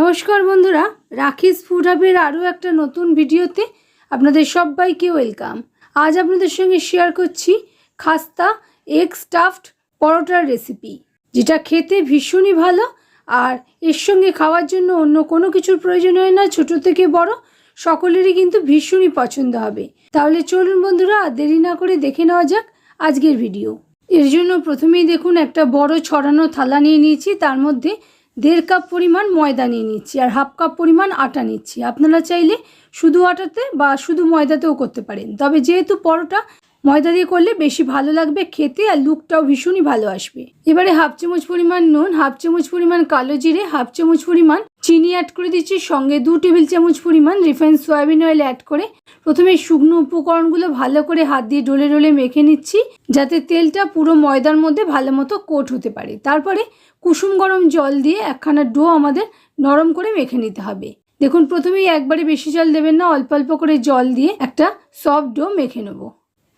নমস্কার বন্ধুরা, রাখিস ফুড হাবের আরও একটা নতুন ভিডিওতে আপনাদের সবাইকে ওয়েলকাম। আজ আপনাদের সঙ্গে শেয়ার করছি খাস্তা এগ স্টাফড পরোটার রেসিপি যেটা খেতে ভীষণই ভালো আর এর সঙ্গে খাওয়ার জন্য অন্য কোনো কিছুর প্রয়োজন হয় না, ছোট থেকে বড়, সকলেরই কিন্তু ভীষণই পছন্দ হবে। তাহলে চলুন বন্ধুরা, আর দেরি না করে দেখে নেওয়া যাক আজকের ভিডিও এর জন্য প্রথমেই দেখুন, একটা বড় ছড়ানো থালা নিয়ে নিয়েছি, তার মধ্যে দেড় কাপ পরিমাণ ময়দা নিয়ে নিচ্ছি আর হাফ কাপ পরিমাণ আটা নিচ্ছি। আপনারা চাইলে শুধু আটাতে বা শুধু ময়দাতেও করতে পারেন। তবে যেহেতু পরোটা ময়দা দিয়ে করলে বেশি ভালো লাগবে খেতে আর লুকটাও ভীষণই ভালো আসবে। এবারে হাফ চামচ পরিমাণ নুন, হাফ চামচ পরিমাণ কালো জিরে, হাফ চামচ পরিমাণ চিনি অ্যাড করে দিচ্ছি, সঙ্গে দু টেবিল চামচ পরিমাণ রিফাইন সয়াবিন অয়েল অ্যাড করে প্রথমে শুকনো উপকরণগুলো ভালো করে হাত দিয়ে ডলে ডলে মেখে নিচ্ছি, যাতে তেলটা পুরো ময়দার মধ্যে ভালো মতো কোট হতে পারে। তারপরে কুসুম গরম জল দিয়ে একখানা ডো আমাদের নরম করে মেখে নিতে হবে। দেখুন, প্রথমেই একবারে বেশি জল দেবেন না, অল্প অল্প করে জল দিয়ে একটা সফট ডো মেখে নেব।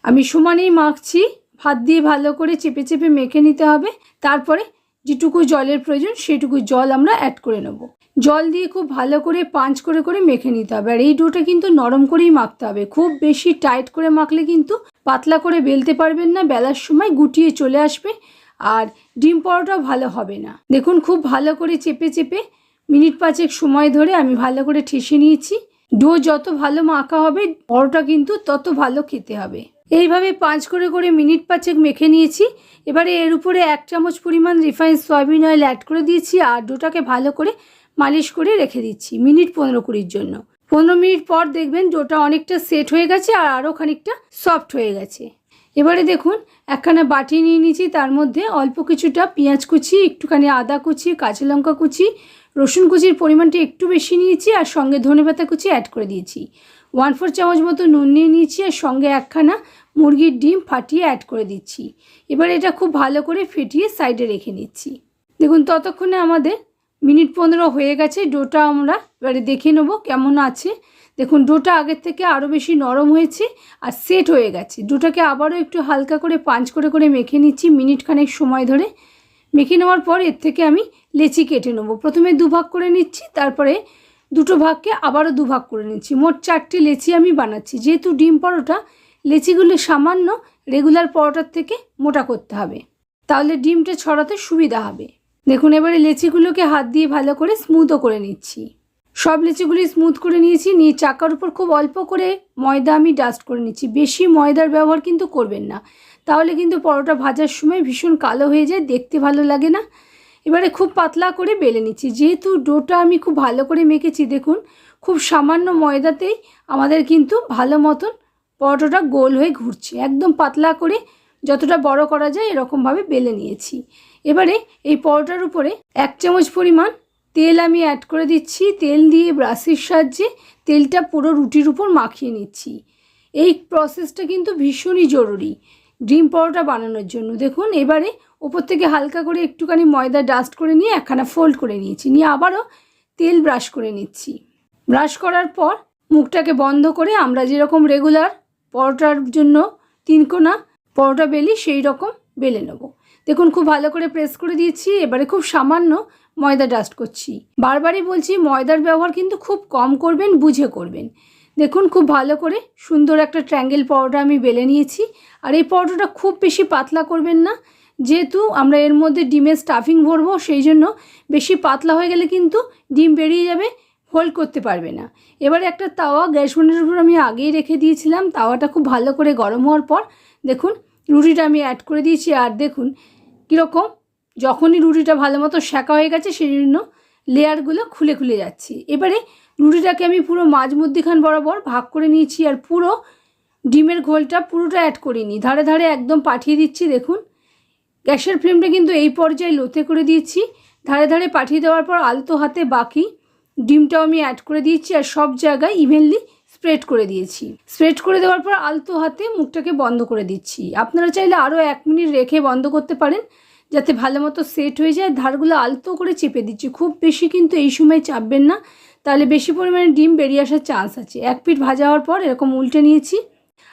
আমি সমানেই মাখছি, হাত দিয়ে ভালো করে চেপে চেপে মেখে নিতে হবে। তারপরে যেটুকু জলের প্রয়োজন সেটুকু জল আমরা অ্যাড করে নেব। জল দিয়ে খুব ভালো করে পাঞ্চ করে করে মেখে নিতে হবে। আর এই ডোটা কিন্তু নরম করেই মাখতে হবে। খুব বেশি টাইট করে মাখলে কিন্তু পাতলা করে বেলতে পারবেন না, বেলার সময় গুটিয়ে চলে আসবে আর ডিম পরোটাও ভালো হবে না। দেখুন খুব ভালো করে চেপে চেপে মিনিট পাঁচেক সময় ধরে আমি ভালো করে ঠেসে নিয়েছি। ডো যত ভালো মাখা হবে, পরোটা কিন্তু তত ভালো খেতে হবে। এইভাবে পাঁচ করে করে মিনিট পাঁচেক মেখে নিয়েছি। এবারে এর উপরে এক চামচ পরিমাণ রিফাইন সয়াবিন অয়েল অ্যাড করে দিয়েছি আর ডোটাকে ভালো করে মালিশ করে রেখে দিচ্ছি, মিনিট পনেরো কুড়ির জন্য। পনেরো মিনিট পর দেখবেন ডোটা অনেকটা সেট হয়ে গেছে আর আরও খানিকটা সফট হয়ে গেছে। এবারে দেখুন, একখানা বাটি নিয়ে নিয়েছি, তার মধ্যে অল্প কিছুটা পেঁয়াজ কুচি, একটুখানি আদা কুচি, কাঁচা লঙ্কা কুচি, রসুন কুচির পরিমাণটা একটু বেশি নিয়েছি আর সঙ্গে ধনেপাতা কুচি অ্যাড করে দিয়েছি। ওয়ান ফোর চামচ মতো নুন নিয়ে নিয়েছি আর সঙ্গে একখানা মুরগির ডিম ফাটিয়ে অ্যাড করে দিচ্ছি। এবার এটা খুব ভালো করে ফেটিয়ে সাইডে রেখে নিচ্ছি। দেখুন, ততক্ষণে আমাদের মিনিট পনেরো হয়ে গেছে, ডোটা আমরা এবারে দেখে নেব কেমন আছে। দেখুন, ডোটা আগের থেকে আরও বেশি নরম হয়েছে আর সেট হয়ে গেছে। ডোটাকে আবারও একটু হালকা করে পাঞ্চ করে করে মেখে নিচ্ছি মিনিট খানেক সময় ধরে। মেখে নেওয়ার পর এর থেকে আমি লেচি কেটে নেব। প্রথমে দুভাগ করে নিচ্ছি, তারপরে দুটো ভাগকে আবারও দুভাগ করে নিচ্ছি। মোট চারটে লেচি আমি বানাচ্ছি। যেহেতু ডিম পরোটা, লেচিগুলো সামান্য রেগুলার পরোটার থেকে মোটা করতে হবে। তাহলে ডিমটা ছড়াতে সুবিধা হবে। দেখুন, এবারে লেচিগুলোকে হাত দিয়ে ভালো করে স্মুথও করে নিচ্ছি। সব লেচিগুলি স্মুথ করে নিয়েছি, নিয়ে চাকার উপর খুব অল্প করে ময়দা আমি ডাস্ট করে নিচ্ছি। বেশি ময়দার ব্যবহার কিন্তু করবেন না। তাহলে কিন্তু পরোটা ভাজার সময় ভীষণ কালো হয়ে যায়, দেখতে ভালো লাগে না। এবারে খুব পাতলা করে বেলে নিচ্ছি। যেহেতু ডোটা আমি খুব ভালো করে মেখেছি, দেখুন, খুব সামান্য ময়দাতেই আমাদের কিন্তু ভালো মতন পরোটাটা গোল হয়ে ঘুরছে। একদম পাতলা করে যতটা বড় করা যায় এরকমভাবে বেলে নিয়েছি। এবারে এই পরোটার উপরে এক চামচ পরিমাণ তেল আমি অ্যাড করে দিচ্ছি। তেল দিয়ে ব্রাশের সাহায্যে তেলটা পুরো রুটির উপর মাখিয়ে নিচ্ছি। এই প্রসেসটা কিন্তু ভীষণই জরুরি ডিম পরোটা বানানোর জন্য। দেখুন, এবারে ওপর থেকে হালকা করে একটুখানি ময়দা ডাস্ট করে নিয়ে একখানা ফোল্ড করে নিয়েছি। নিয়ে আবারও তেল ব্রাশ করে নিচ্ছি। ব্রাশ করার পর মুখটাকে বন্ধ করে আমরা যেরকম রেগুলার পরোটার জন্য তিন কোনা পরোটা বেলি, সেই রকম বেলে নেব। দেখুন, খুব ভালো করে প্রেস করে দিয়েছি, এবারে খুব সামান্য ময়দা ডাস্ট করছি। বারবারই বলছি, ময়দার ব্যবহার কিন্তু খুব কম করবেন, বুঝে করবেন। দেখুন, খুব ভালো করে সুন্দর একটা ট্র্যাঙ্গেল পরোটা আমি বেলে নিয়েছি। আর এই পরোটাটা খুব বেশি পাতলা করবেন না, যেহেতু আমরা এর মধ্যে ডিমের স্টাফিং ভরবো, সেই জন্য বেশি পাতলা হয়ে গেলে কিন্তু ডিম বেরিয়ে যাবে। হোল্ড করতে পারবে না। এবারে একটা তাওয়া গ্যাস বার্নারের উপর আমি আগেই রেখে দিয়েছিলাম। তাওয়াটা খুব ভালো করে গরম হওয়ার পর, দেখুন, রুটিটা আমি অ্যাড করে দিয়েছি। আর দেখুন, কীরকম, যখনই রুটিটা ভালো মতো শেঁকা হয়ে গেছে সেই জন্য লেয়ারগুলো খুলে খুলে যাচ্ছে। এবারে রুটিটাকে আমি পুরো মাঝ মধ্যিখান বরাবর ভাগ করে নিয়েছি আর পুরো ডিমের ঘোলটা পুরোটা অ্যাড করিনি ধারে ধারে একদম পাঠিয়ে দিচ্ছি, দেখুন। গ্যাসের ফ্লেমটা কিন্তু এই পর্যায়ে লোতে করে দিয়েছি। ধারে ধারে পাঠিয়ে দেওয়ার পর আলতো হাতে বাকি ডিমটাও আমি অ্যাড করে দিয়েছি আর সব জায়গায় ইভেনলি স্প্রেড করে দিয়েছি। স্প্রেড করে দেওয়ার পর আলতো হাতে মুখটাকে বন্ধ করে দিচ্ছি। আপনারা চাইলে আরও এক মিনিট রেখে বন্ধ করতে পারেন, যাতে ভালো মতো সেট হয়ে যায়। ধারগুলো আলতো করে চেপে দিচ্ছি। খুব বেশি কিন্তু এই সময় চাপবেন না। তাহলে বেশি পরিমাণে ডিম বেরিয়ে আসার চান্স আছে। এক পিঠ ভাজা হওয়ার পর এরকম উল্টে নিয়েছি।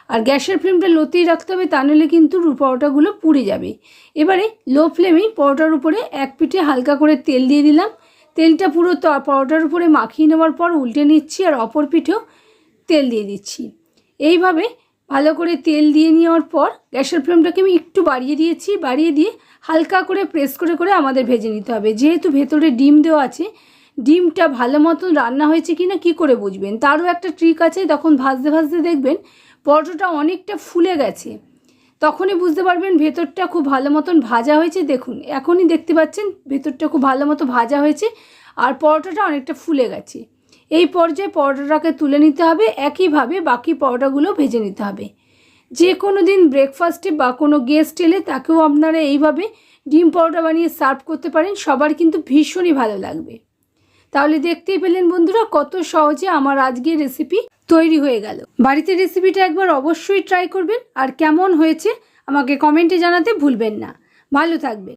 আর গ্যাসের ফ্লেমটা লোতেই রাখতে হবে, তা নাহলে কিন্তু পরোটাগুলো পুড়ে যাবে। এবারে লো ফ্লেমেই পরোটার উপরে এক পিঠে হালকা করে তেল দিয়ে দিলাম। তেলটা পুরো পরোটার উপরে মাখিয়ে নেওয়ার পর উল্টে নিচ্ছি আর অপর পিঠেও তেল দিয়ে দিচ্ছি। এইভাবে ভালো করে তেল দিয়ে নেওয়ার পর গ্যাসের ফ্লেমটাকে আমি একটু বাড়িয়ে দিয়েছি, বাড়িয়ে দিয়ে হালকা করে প্রেস করে করে আমাদের ভেজে নিতে হবে। যেহেতু ভেতরে ডিম দেওয়া আছে, ডিমটা ভালো মতন রান্না হয়েছে কি না কী করে বুঝবেন? তারও একটা ট্রিক আছে, তখন ভাজতে ভাজতে দেখবেন পরোটাটা অনেকটা ফুলে গেছে। তখনই বুঝতে পারবেন ভেতরটা খুব ভালো মতন ভাজা হয়েছে। দেখুন, এখনই দেখতে পাচ্ছেন ভেতরটা খুব ভালো মতো ভাজা হয়েছে আর পরোটাটা অনেকটা ফুলে গেছে। এই পর্যায়ে পরোটাটাকে তুলে নিতে হবে, একইভাবে বাকি পরোটাগুলো ভেজে নিতে হবে। যে কোনো দিন ব্রেকফাস্টে বা কোনো গেস্ট এলে তাকেও আপনারা এইভাবে ডিম পরোটা বানিয়ে সার্ভ করতে পারেন, সবার কিন্তু ভীষণই ভালো লাগবে। তাহলে দেখতেই পেলেন বন্ধুরা, কত সহজে আমার আজকের রেসিপি তৈরি হয়ে গেল। বাড়িতে রেসিপিটা একবার অবশ্যই ট্রাই করবেন, আর কেমন হয়েছে আমাকে কমেন্টে জানাতে ভুলবেন না। ভালো থাকবেন।